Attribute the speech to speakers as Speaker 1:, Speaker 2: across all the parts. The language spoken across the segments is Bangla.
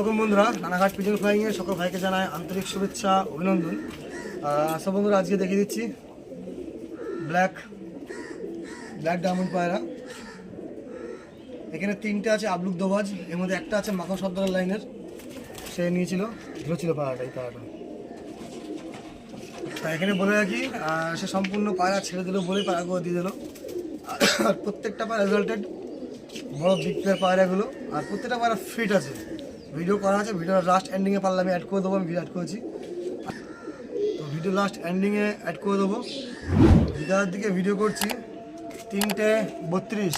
Speaker 1: রকম বন্ধুরা। রানাঘাট পিজন ফ্লাইংয়ে সকল ভাইকে জানায় আন্তরিক শুভেচ্ছা, অভিনন্দন। সব বন্ধুরা, আজকে দেখিয়ে দিচ্ছি ব্ল্যাক ব্ল্যাক ডায়মন্ড পায়রা। এখানে তিনটে আছে আবলুক দোবাজ এর মধ্যে একটা আছে মাখন সর্দার লাইনের। সে নিয়েছিল, ধরেছিল পায়রাটা, এই পায়রাটা। তা এখানে বলে রাখি সে সম্পূর্ণ পায়রা ছেড়ে দিল বলেই পায়রাগুলো দিয়ে দিল। আর প্রত্যেকটা পায়রা রেজাল্টেড বড় বিগ পায়রাগুলো। আর প্রত্যেকটা পায়রা ফিট আছে। ভিডিও করা আছে ভিডিও লাস্ট এন্ডিংয়ে পারলে আমি অ্যাড করে দেবো, আমি ভিডিও অ্যাড করেছি। তো ভিডিও লাস্ট এন্ডিংয়ে অ্যাড করে দেবো। বিকালের দিকে ভিডিও করছি, তিনটে বত্রিশ।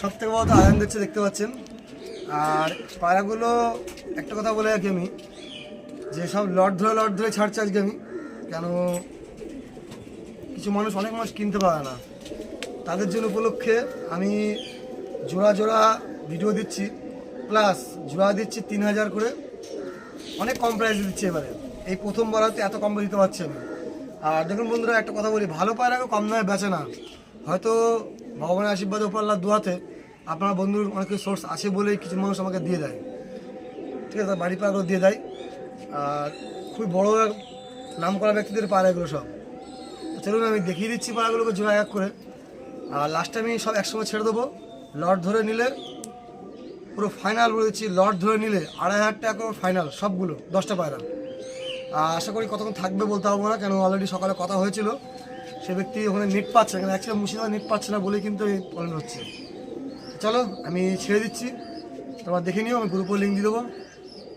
Speaker 1: সব থেকে বড় তো আয়রন দিচ্ছে দেখতে পাচ্ছেন? আর পায়রাগুলো, একটা কথা বলে রাখি আমি, যে সব লট ধরে লট ধরে ছাড়ছে আজকে আমি, কেন কিছু মানুষ, অনেক মানুষ কিনতে পারে না। তাদের জন্য উপলক্ষে আমি জোড়া জোড়া ভিডিও দিচ্ছি প্লাস জোড়া দিচ্ছি তিন হাজার করে। অনেক কম প্রাইসে দিচ্ছি এবারে। এই প্রথমবার হয়তো এত কম দিতে পারছি আমি। আর দেখুন বন্ধুরা, একটা কথা বলি, ভালো পায়রাকে কম দামে বেচে না। হয়তো ভগবানের আশীর্বাদে উপরলার দোয়াতে আপনার বন্ধুর অনেক সোর্স আছে বলেই কিছু মানুষ আমাকে দিয়ে দেয়। ঠিক আছে বাড়ি পায়রাগুলো দিয়ে দেয়। আর খুবই বড় নাম করা ব্যক্তিদের পায়রা এগুলো সব চলুন, আমি দেখিয়ে দিচ্ছি পায়রাগুলোকে জোড়া এক করে। আর লাস্টে আমি সব একসঙ্গে ছেড়ে দেবো। লট ধরে নিলে পুরো ফাইনাল বলে দিচ্ছি লট ধরে নিলে আড়াই হাজার টাকা করে ফাইনাল সবগুলো, দশটা পায়রা। আশা করি কতক্ষণ থাকবে বলতে পারব না কেন অলরেডি সকালে কথা হয়েছিল। সে ব্যক্তি ওখানে নেট পাচ্ছে কেন অ্যাকচুয়ালি মুর্শিদাবাদ নেট পাচ্ছে না বলেই কিন্তু এই প্রবলেম হচ্ছে। চলো, আমি ছেড়ে দিচ্ছি। তোমার দেখে নিও, আমি গ্রুপে লিঙ্ক দিয়ে দেবো।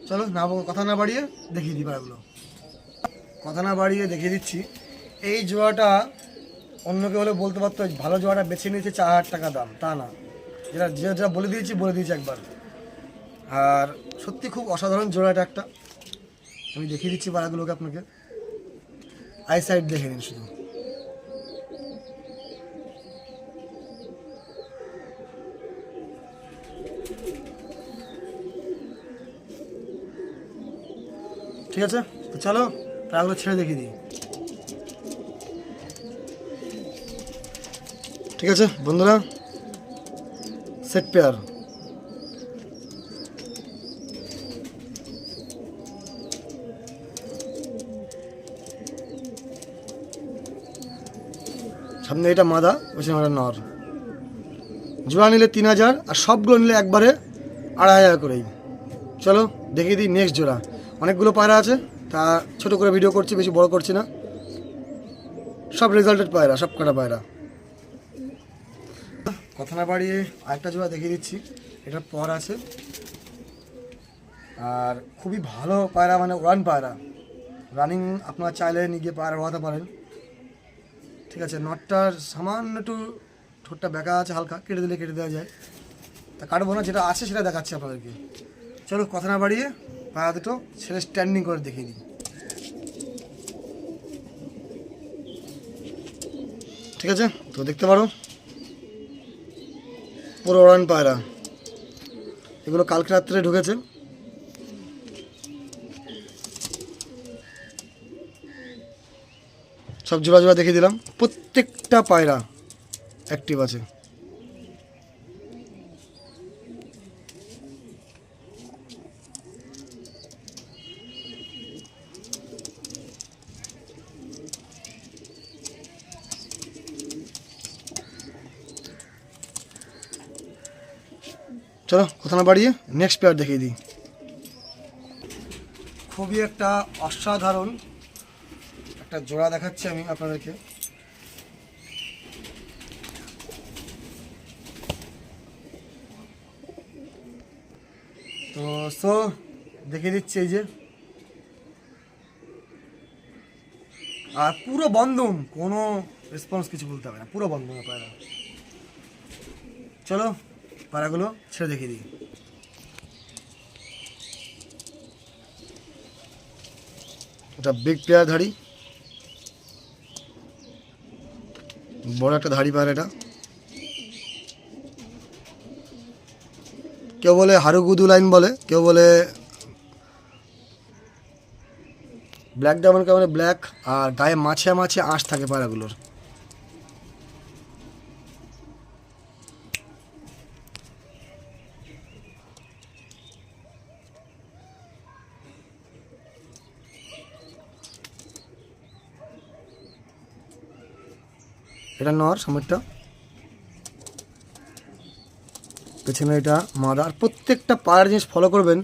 Speaker 1: চলো, না কথা না বাড়িয়ে দেখিয়ে দিই পায়রাগুলো। কথা না বাড়িয়ে দেখিয়ে দিচ্ছি। এই জোয়াটা অন্য কেউ হলে বলতে পারতো, ভালো জোয়াটা বেছে নিয়েছে চার হাজার টাকা দাম, তা না। যেটা যেটা বলে দিয়েছি বলে দিয়েছি একবার। আর সত্যি খুব অসাধারণ জোড়াটা একটা। আমি দেখিয়ে দিচ্ছি পাড়াগুলোকে আপনাকে। আই সাইড দেখে নিন শুধু। ঠিক আছে? তো চলো পাড়াগুলো ছেড়ে দেখিয়ে দিই। ঠিক আছে, বন্ধুরা? সেট পেয়ার সামনে এটা মাদা ওটা নর। জোড়া নিলে তিন হাজার, আর সবগুলো নিলে একবারে আড়াই হাজার করেই। চলো, দেখিয়ে দিই নেক্সট জোড়া। অনেকগুলো পায়রা আছে, তা ছোট করে ভিডিও করছি, বেশি বড় করছি না। সব রেজাল্টেড পায়রা, সব কটা পায়রা। কথা না বাড়িয়ে আরেকটা জোড়া দেখিয়ে দিচ্ছি। এটার পর আছে। আর খুবই ভালো পায়রা মানে ওয়ান পায়রা। রানিং আপনারা চাইলে নিয়ে গিয়ে পায়রা ওড়াতে পারেন। ঠিক আছে, নটটার সামান্য একটু ঠোঁটটা বেঁকা আছে, হালকা, কেটে দিলে কেটে দেওয়া যায়। তা কাটবো না, যেটা আছে সেটা দেখাচ্ছি আপনাদেরকে। চলো, কথা না বাড়িয়ে পায়রা দুটো ছেলে স্ট্যান্ডিং করে দেখিয়ে দিই। ঠিক আছে, তো দেখতে পারো। পুরো ওড়ান পায়রা। এগুলো কালকে রাত্রে ঢুকেছে। সব জোড়া জোড়া দেখিয়ে দিলাম। প্রত্যেকটা পায়রা অ্যাক্টিভ আছে। চলো, কথা না বাড়িয়ে নেক্সট পেয়ার দেখিয়ে দিই। খুবই একটা অসাধারণ একটা জোড়া দেখাচ্ছি আমি আপনাদেরকে। তো সো দেখিয়ে দিচ্ছি এই যে। আর পুরো বন্ধম কোনো রেসপন্স কিছু বলতে হবে না, পুরো বন্ধম আপনারা। চলো পায়রাগুলো ছেড়ে দেখিয়ে দিই। এটা বিগ প্লেয়ার ধাড়ি। বড় একটা ধাড়ি পায়রা এটা। কেউ বলে হারুগুদু লাইন বলে, কেউ বলে ব্ল্যাক ডায়মন্ড কে বলে ব্ল্যাক আর গায়ে মাছে মাছে আঁশ থাকে পায়রাগুলোর এটা নর, সামনেরটা। পেছনে এটা মাদা। আর প্রত্যেকটা পায়রা জিনিস ফলো করবেন,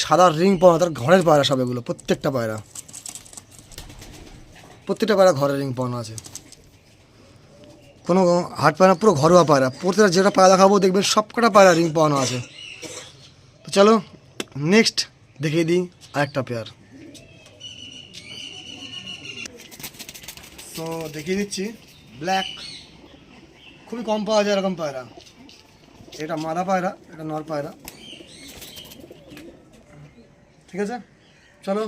Speaker 1: সাদা রিং পাওয়া তার ঘরের পায়রা সব এগুলো, প্রত্যেকটা পায়রা। প্রত্যেকটা পায়রা ঘরের রিং পাওয়ানো আছে। কোনো হাট পায়রা, পুরো ঘরোয়া পায়রা। প্রত্যেকটা যেটা পায়রা দেখাবো, দেখবেন সবকটা পায়রা রিং পাওয়ানো আছে। তো চলো নেক্সট দেখিয়ে দিই আরেকটা পেয়ার তো দেখিয়ে দিচ্ছি। ব্ল্যাক, খুবই কম পাওয়া যায় এরকম পায়রা। এটা মাদা পায়রা, এটা নর পায়রা। ঠিক আছে? চলো,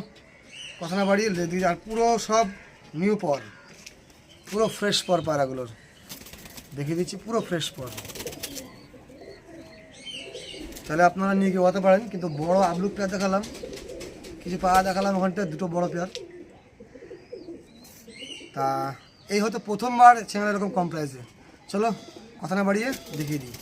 Speaker 1: কথা না বাড়িয়ে দিই আর পুরো সব নিউ পর, পুরো ফ্রেশ পর পায়রাগুলোর। দেখিয়ে দিচ্ছি, পুরো ফ্রেশ পর। তাহলে আপনারা নিয়ে হতে পারেন, কিন্তু বড় আবলুক পেয়ার দেখালাম। কিছু পায়রা দেখালাম ওখানটায়, দুটো বড় পেয়ার। তা এই হয়তো প্রথমবার ছেঁড়া এরকম কম প্রাইসে। চলো, কথা না বাড়িয়ে দেখিয়ে দিই।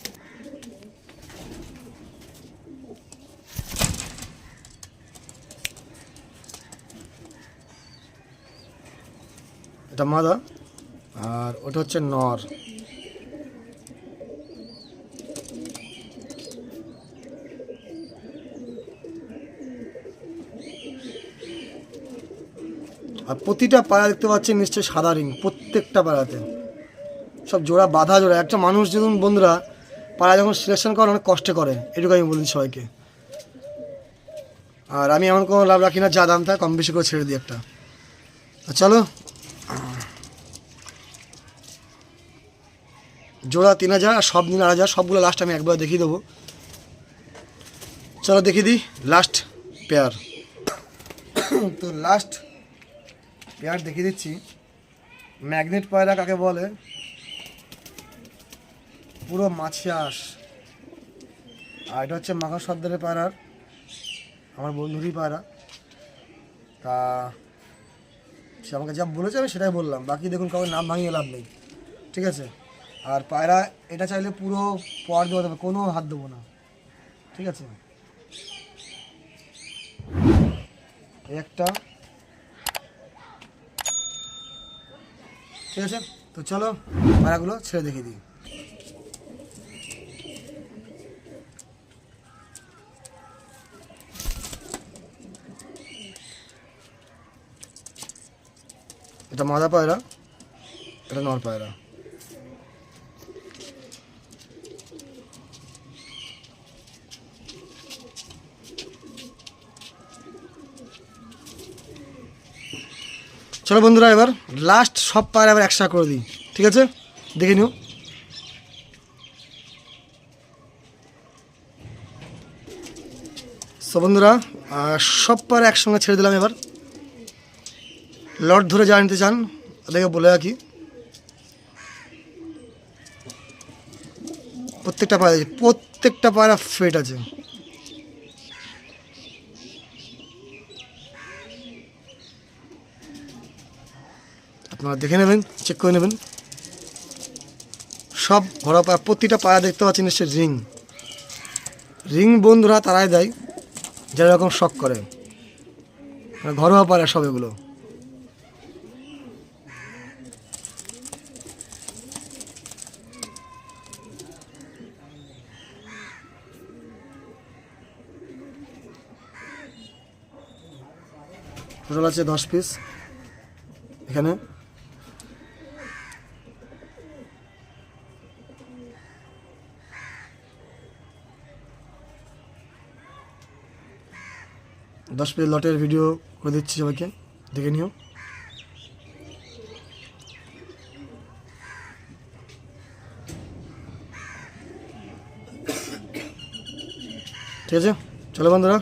Speaker 1: এটা মাদা আর ওটা হচ্ছে নর। আর প্রতিটা পাড়া দেখতে পাচ্ছেন নিশ্চয়ই সাদা রিং, প্রত্যেকটা পাড়াতে। সব জোড়া বাধা জোড়া। একটা মানুষ যখন বন্ধুরা পাড়া যখন সিলেকশন করে অনেক কষ্টে করে, এটুকু আমি বলি সবাইকে। আর আমি এমন কোনো লাভ রাখি না, যা দাম থাকে কম বেশি করে ছেড়ে দিই একটা। তো চলো। জোড়া তিন হাজার আর সব দিন আট হাজার, সবগুলো লাস্ট আমি একবার দেখিয়ে দেবো। চলো দেখিয়ে দিই লাস্ট পেয়ার তো লাস্ট পেয়ার দেখিয়ে দিচ্ছি। ম্যাগনেট পায়রা কাকে বলে? পুরো মাছিয়াস আর এটা হচ্ছে মাখা সর্দারের পায়রার, আমার বন্ধুরই পায়রা। তা সে আমাকে যা বলেছে আমি সেটাই বললাম। বাকি দেখুন কাউকে নাম ভাঙিয়ে লাভ নেই। ঠিক আছে? আর পায়রা, এটা চাইলে পুরো পর দেওয়া যাবে, কোনো হাত দেবো না। ঠিক আছে? একটা। ঠিক আছে? তো চলো ভাড়াগুলো ছেড়ে দেখিয়ে দিই। এটা মাদা পায়রা এটা নর পায়রা। চলো বন্ধুরা, এবার লাস্ট সব পায়রা এবার একসাথে করে দিই, ঠিক আছে? দেখে নিও। সো বন্ধুরা সব পায়রা একসঙ্গে ছেড়ে দিলাম এবার। লট ধরে যা নিতে চান, ওদেরকে বলে রাখি। প্রত্যেকটা আছে, প্রত্যেকটা পায়রা ফেট আছে। আপনারা দেখে নেবেন চেক করে নেবেন। সব ঘোড়া পায়রা প্রতিটা পায়া দেখতে পাচ্ছেন নিশ্চয় রিং। রিং বন্ধুরা তারাই দেয়, যারা এরকম শখ করে। মানে ঘরোয়া পায়রা সব এগুলো। টোটাল আছে দশ পিস এখানে দশ পিস লটের ভিডিও করে দিচ্ছি সবাইকে। দেখে নিও। ঠিক আছে? চলো বন্ধুরা।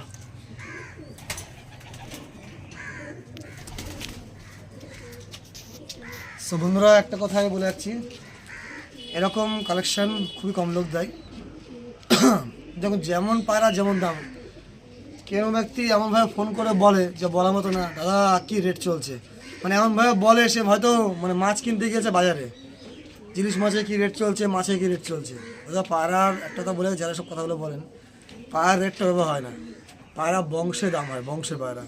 Speaker 1: সো বন্ধুরা, একটা কথা আমি বলে যাচ্ছি এরকম কালেকশন খুবই কম লোক দেয়। যখন যেমন পায়রা যেমন দাম। কেন ব্যক্তি এমনভাবে ফোন করে বলে যে বলার মতো না, দাদা, কী রেট চলছে? মানে এমনভাবে বলে সে হয়তো মানে মাছ কিনতে গিয়েছে বাজারে। জিনিস মাছে কী রেট চলছে মাছে কী রেট চলছে? দাদা পায়রার একটা কথা বলে, যারা সব কথাগুলো বলেন পায়রার রেটটা ওভাবে হয় না। পায়রা বংশে দাম হয়, বংশের পায়রা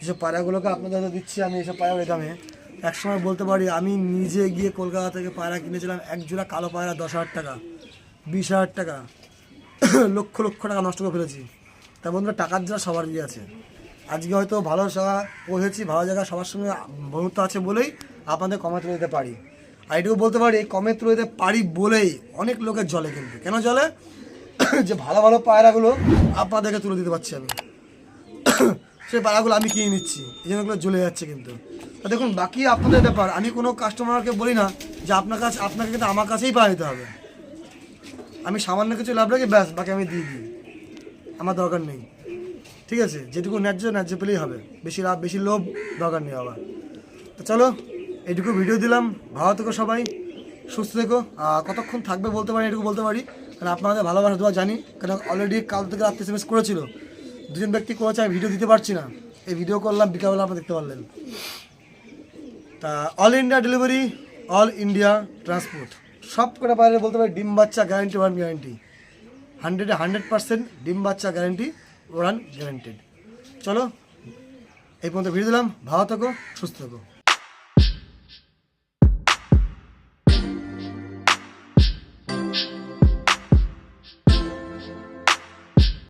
Speaker 1: যেসব পায়রাগুলোকে আপনাদের হাতে দিচ্ছি আমি, এসব পায়রা দামে, একসময় বলতে পারি, আমি নিজে গিয়ে কলকাতা থেকে পায়রা কিনেছিলাম, এক জোড়া কালো পায়রা দশ হাজার টাকা, বিশ হাজার টাকা, লক্ষ লক্ষ টাকা নষ্ট করে ফেলেছি। তার বন্ধুরা, টাকার জন্য সবারই আছে। আজকে হয়তো ভালো জায়গা পৌঁছেছি, ভালো জায়গা সবার সঙ্গে বন্ধুত্ব আছে বলেই আপনাদের কমে তুলে দিতে পারি। আর এটুকু বলতে পারি কমে তুলে দিতে পারি বলেই অনেক লোকের জলে কিন্তু। কেন জলে? যে ভালো ভালো পায়রাগুলো আপনাদেরকে তুলে দিতে পারছি আমি। সেই পায়রাগুলো আমি কিনে নিচ্ছি, এই জন্য এগুলো জ্বলে যাচ্ছে কিন্তু। তা দেখুন, বাকি আপনাদের ব্যাপার, আমি কোনো কাস্টমারকে বলি না যে আপনার কাছে আপনাকে কিন্তু আমার কাছেই পাওয়া দিতে হবে। আমি সামান্য কিছু লাভ রাখি ব্যাস, বাকি আমি দিয়ে দিই। আমার দরকার নেই। ঠিক আছে? যেটুকু ন্যায্য ন্যায্য পেলেই হবে। বেশি লাভ, বেশি লোভ দরকার নেই আবার তো চলো এটুকু ভিডিও দিলাম। ভালো থেকো সবাই, সুস্থ থেকো। কতক্ষণ থাকবে বলতে পারি, এটুকু বলতে পারি। কারণ আপনাদের ভালোবাসা দেওয়া জানি। কারণ অলরেডি কাল থেকে রাত্রে এস করেছিল। দুজন ব্যক্তি করেছে, আমি ভিডিও দিতে পারছি না। এই ভিডিও করলাম, বিকালবেলা আপনারা দেখতে পারলেন। তা all India delivery all India transport সব করে বাইরে বলতে পারি, ডিম বাচ্চা গ্যারান্টি ওয়ান গ্যারান্টি হান্ড্রেডে হান্ড্রেড পার্সেন্ট ডিম বাচ্চা গ্যারান্টি ওরান গ্যারান্টেড চলো, এই পর্যন্ত ভিডিও দিলাম। ভালো থাকো, সুস্থ থাকো।